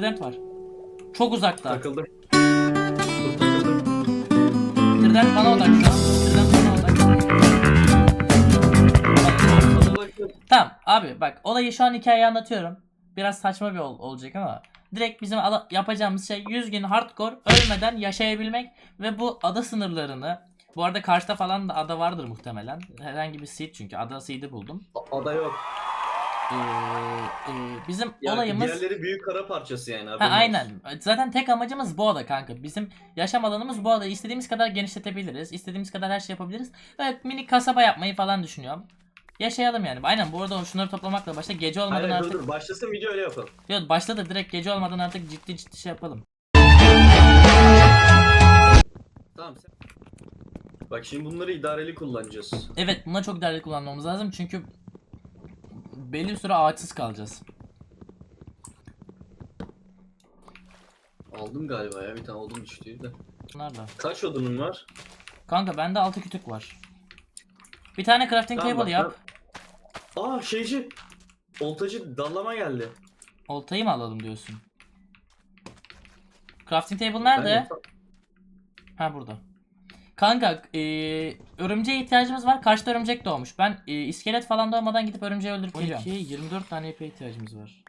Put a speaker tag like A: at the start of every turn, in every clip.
A: trident var. Çok uzakta.
B: Takıldım. Dur takıldım.
A: Trident bana odak şu an. Trident bana odak. Tamam abi bak olayı şu an hikayeyi anlatıyorum. Biraz saçma bir ol- olacak ama direkt bizim yapacağımız şey 100 gün hardcore ölmeden yaşayabilmek ve bu ada sınırlarını bu arada karşıda falan da ada vardır muhtemelen. Herhangi bir seed çünkü ada seed'i buldum.
B: Ada yok.
A: Ee, e, bizim
B: Yani
A: olayımız
B: Diğerleri büyük kara parçası yani.
A: Ha,
B: olsun.
A: aynen. Zaten tek amacımız bu ada kanka. Bizim yaşam alanımız bu ada. İstediğimiz kadar genişletebiliriz. İstediğimiz kadar her şey yapabiliriz. Ve minik kasaba yapmayı falan düşünüyorum. Yaşayalım yani. Aynen bu arada şunları toplamakla başla. Gece olmadan
B: Hayır
A: artık...
B: dur dur başlasın video öyle yapalım.
A: Yok başla da direkt gece olmadan artık ciddi ciddi şey yapalım.
B: Tamam sen. Bak şimdi bunları idareli kullanacağız.
A: Evet buna çok değerli kullanmamız lazım çünkü belli bir süre ağaçsız kalacağız.
B: Aldım galiba ya bir tane odun düştü de.
A: Da.
B: Kaç odunun var?
A: Kanka bende altı kütük var. Bir tane crafting
B: Tamam,
A: table yap.
B: Aa şeyci. Oltacı dallama geldi.
A: Oltayı mı alalım diyorsun? Crafting table
B: Ben
A: nerede? Ha burada. Kanka eee örümceğe ihtiyacımız var. Karşıda örümcek doğmuş. Ben eee, iskelet falan doğmadan gidip örümceği öldürüp geliyorum. 24 tane ipe ihtiyacımız var.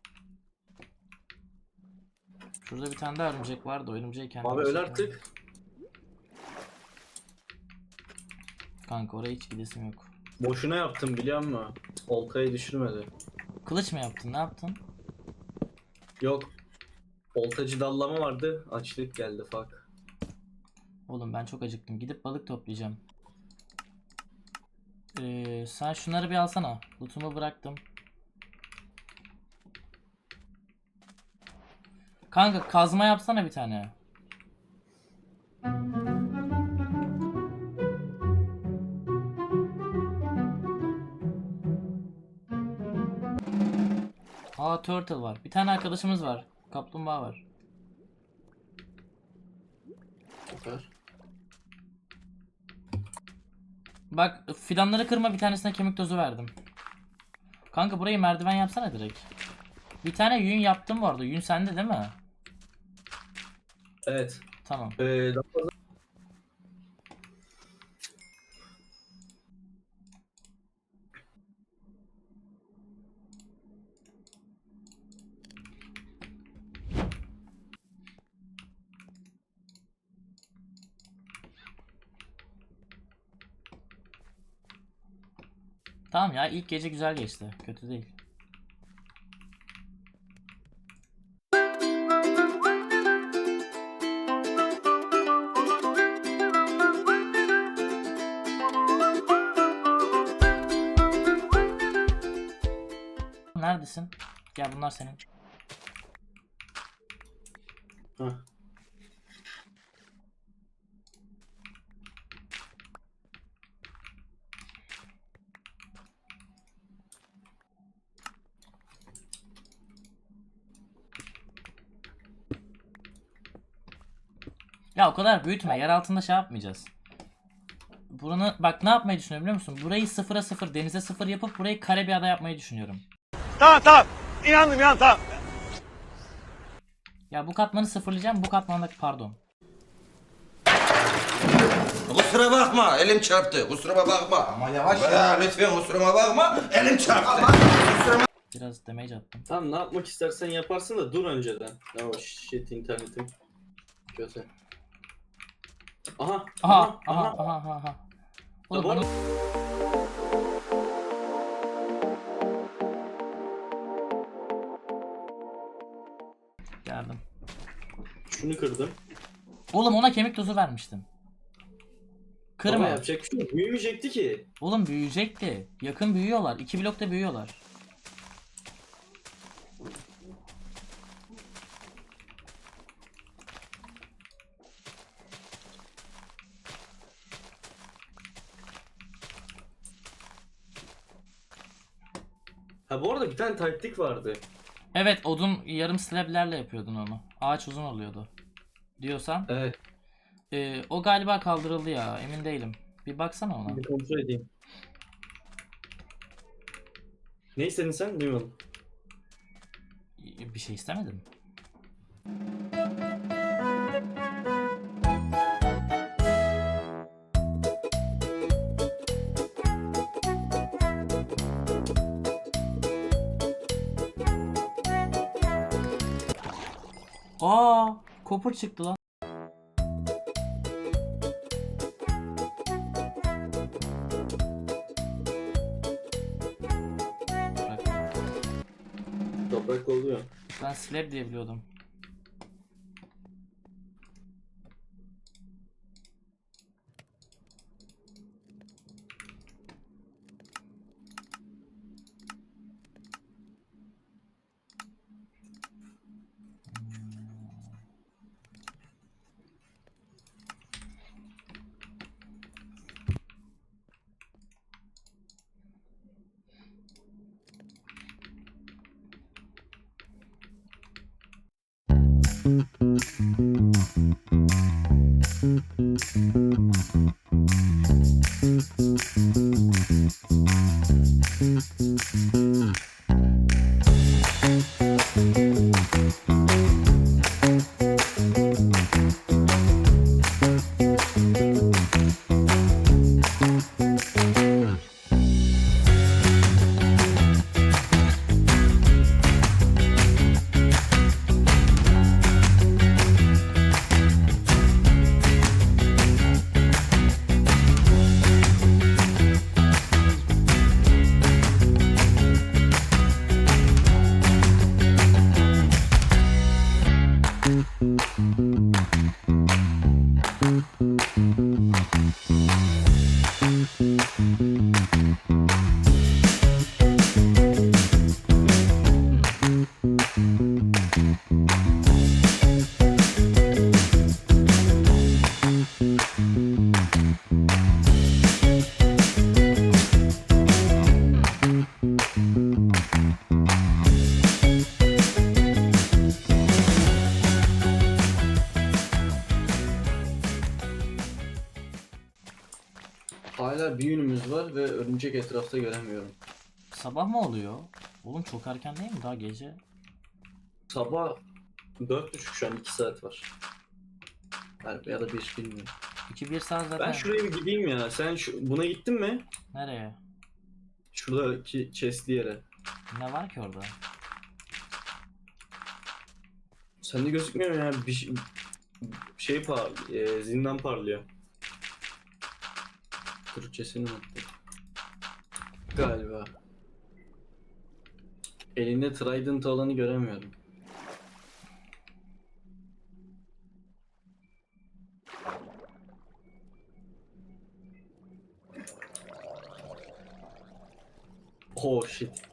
A: Şurada bir tane daha örümcek vardı. O örümceği kendim
B: Abi öl artık.
A: Kanka oraya hiç gidesim yok.
B: Boşuna yaptım biliyor musun? Oltayı düşürmedi.
A: Kılıç mı yaptın? Ne yaptın?
B: Yok. Oltacı dallama vardı. Açlık geldi fuck.
A: Oğlum ben çok acıktım. Gidip balık toplayacağım. Eee sen şunları bir alsana. Lootumu bıraktım. Kanka kazma yapsana bir tane. Aa turtle var. Bir tane arkadaşımız var. Kaplumbağa var.
B: Süper.
A: Bak fidanları kırma bir tanesine kemik tozu verdim. Kanka burayı merdiven yapsana direkt. Bir tane yün yaptım bu arada. Yün sende değil mi?
B: Evet.
A: Tamam.
B: Ee, daha fazla...
A: Tamam ya ilk gece güzel geçti. Kötü değil. Neredesin? Gel bunlar senin.
B: Hah.
A: Ya o kadar büyütme. Yer altında şey yapmayacağız. Buranı bak ne yapmayı düşünüyorum biliyor musun? Burayı sıfıra sıfır, denize sıfır yapıp burayı kare bir ada yapmayı düşünüyorum.
C: Tamam tamam. İnandım ya tamam.
A: Ya bu katmanı sıfırlayacağım. Bu katmandaki pardon.
D: Kusura bakma elim çarptı. Kusuruma bakma. Ama yavaş ya. Lütfen kusuruma bakma. Elim çarptı.
A: Biraz damage attım.
B: Tamam ne yapmak istersen yaparsın da dur önceden. Oh shit internetim. Kötü. Aha.
A: Aha aha aha aha. aha. Oğlum
B: bu arada-
A: bunu... Geldim.
B: Şunu kırdım.
A: Oğlum ona kemik tozu vermiştim.
B: Ama
A: Kırma.
B: yapacak bir şey yok. Büyümeyecekti ki.
A: Oğlum büyüyecekti. Yakın büyüyorlar. İki blokta büyüyorlar.
B: Tane taktik vardı.
A: Evet odun yarım slablerle yapıyordun onu. Ağaç uzun oluyordu. Diyorsan.
B: Evet.
A: Ee, o galiba kaldırıldı ya. Emin değilim. Bir baksana ona.
B: Bir kontrol edeyim. Ne istedin sen? Duymadım.
A: Bir şey istemedim. Aa, kopur çıktı lan.
B: Toprak oluyor.
A: Ben slab diye biliyordum.
B: soon. Bir yünümüz var ve örümcek etrafta göremiyorum.
A: Sabah mı oluyor? Oğlum çok erken değil mi daha gece?
B: Sabah 4.30 şu an 2 saat var. Yani ya da 1 bilmiyorum.
A: 2-1 saat zaten.
B: Ben şuraya bir gideyim ya. Sen şu, buna gittin mi?
A: Nereye?
B: Şuradaki chestli yere.
A: Ne var ki orada?
B: Sende gözükmüyor mu ya? Bir şey, şey par, e, zindan parlıyor. Türkçesini unuttum. Galiba. Elinde trident olanı göremiyorum. Oh shit.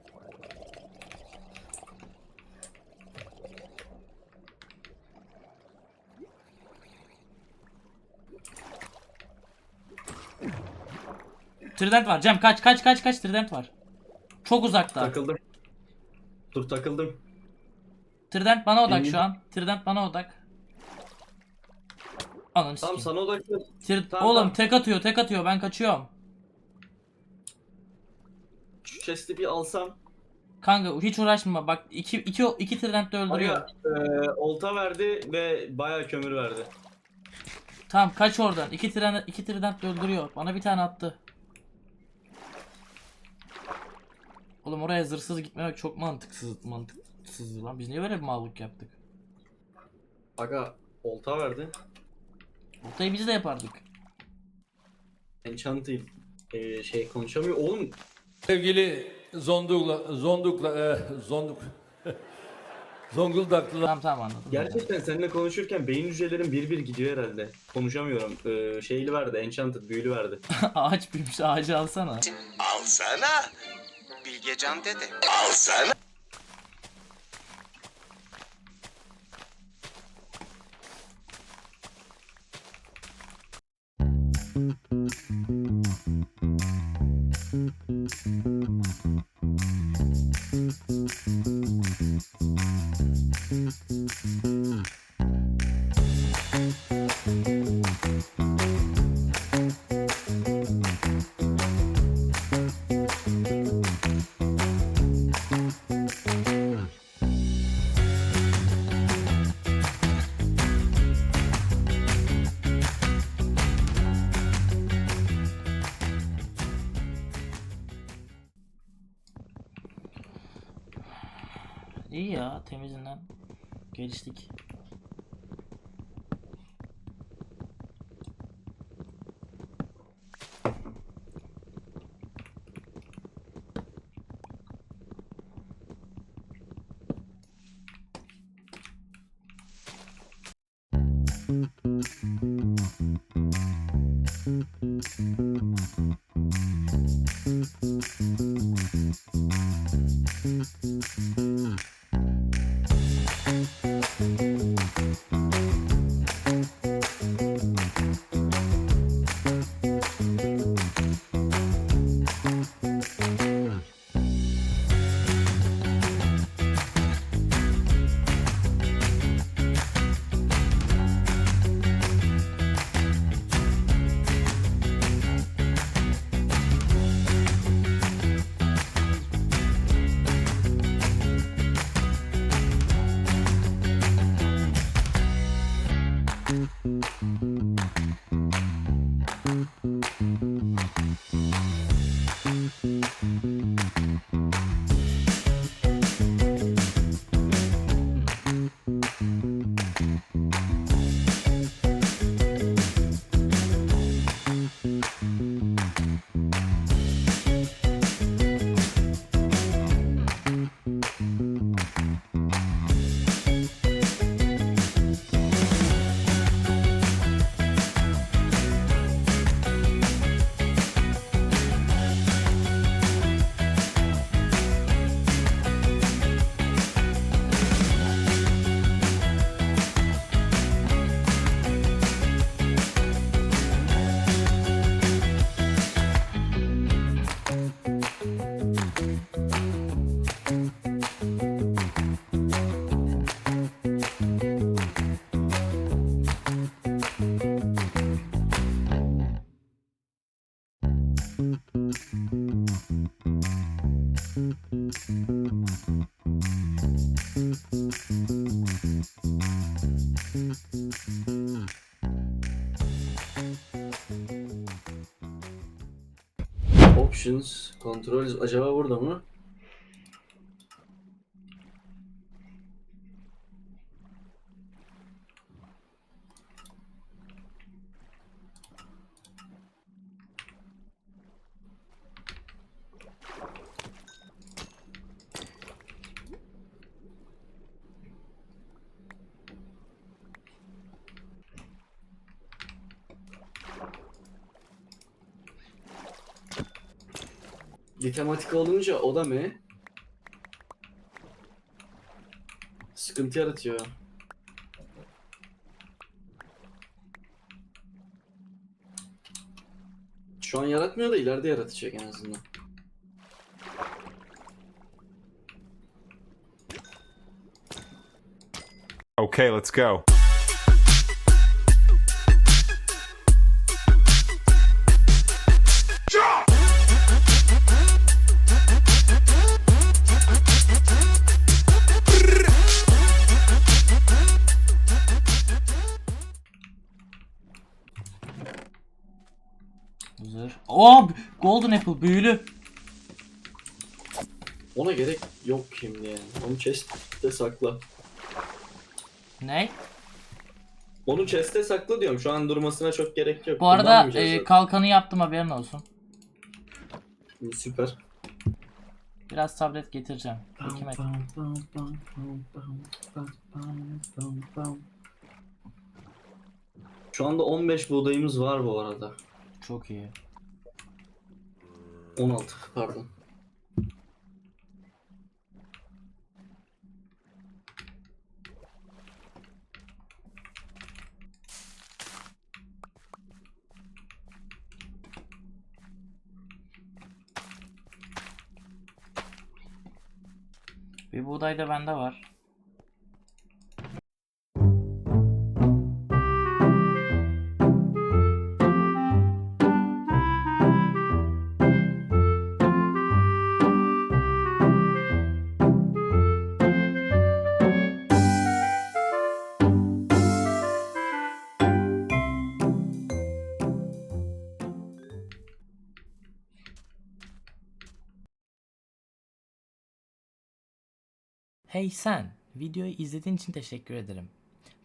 A: Trident var. Cem kaç kaç kaç kaç trident var. Çok uzakta.
B: Takıldım. Dur takıldım.
A: Trident bana odak şu an. Trident bana odak. Ananı
B: Tamam
A: sikeyim.
B: sana odaklı.
A: Trid-
B: Tamam,
A: Oğlum
B: tamam.
A: tek atıyor tek atıyor ben kaçıyorum.
B: Şu chest'i bir alsam.
A: Kanka hiç uğraşma bak iki, iki, iki trident de öldürüyor.
B: Aga, e, olta verdi ve bayağı kömür verdi.
A: Tamam kaç oradan. İki trident, iki trident de öldürüyor. Bana bir tane attı. Oğlum oraya zırhsız gitmemek çok mantıksız mantıksız lan. Biz niye böyle bir mallık yaptık?
B: Aga olta verdi.
A: Ortayı biz de yapardık.
B: Enchanted e, şey konuşamıyor. Oğlum
E: Sevgili Zondukla, Zondukla, e, Zonduk, Zonguldaklılar.
A: Tamam tamam anladım.
B: gerçekten seninle konuşurken beyin hücrelerim bir bir gidiyor herhalde. Konuşamıyorum. E, şeyli verdi. Enchanted büyülü verdi.
A: Ağaç büyümüş ağacı alsana.
F: Alsana. Bilgecan dede. Alsana.
A: İyi ya temizinden geliştik. Thank you.
B: Options, controls acaba burada mı? Ditematik olunca o da ne? Sıkıntı yaratıyor. Şu an yaratmıyor da ileride yaratacak en azından.
C: Okay, let's go.
A: Apple büyülü.
B: Ona gerek yok şimdi yani. Onu chest'te sakla.
A: Ne?
B: Onu chest'te sakla diyorum. Şu an durmasına çok gerek yok.
A: Bu arada
B: Kullanmayacağız
A: e, kalkanı yaptım haberin olsun.
B: Süper.
A: Biraz tablet getireceğim. Hikmet.
B: Şu anda 15 buğdayımız var bu arada.
A: Çok iyi.
B: 16 pardon.
A: Bir buğday da bende var. Hey sen, videoyu izlediğin için teşekkür ederim.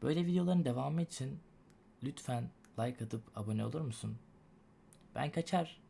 A: Böyle videoların devamı için lütfen like atıp abone olur musun? Ben kaçar.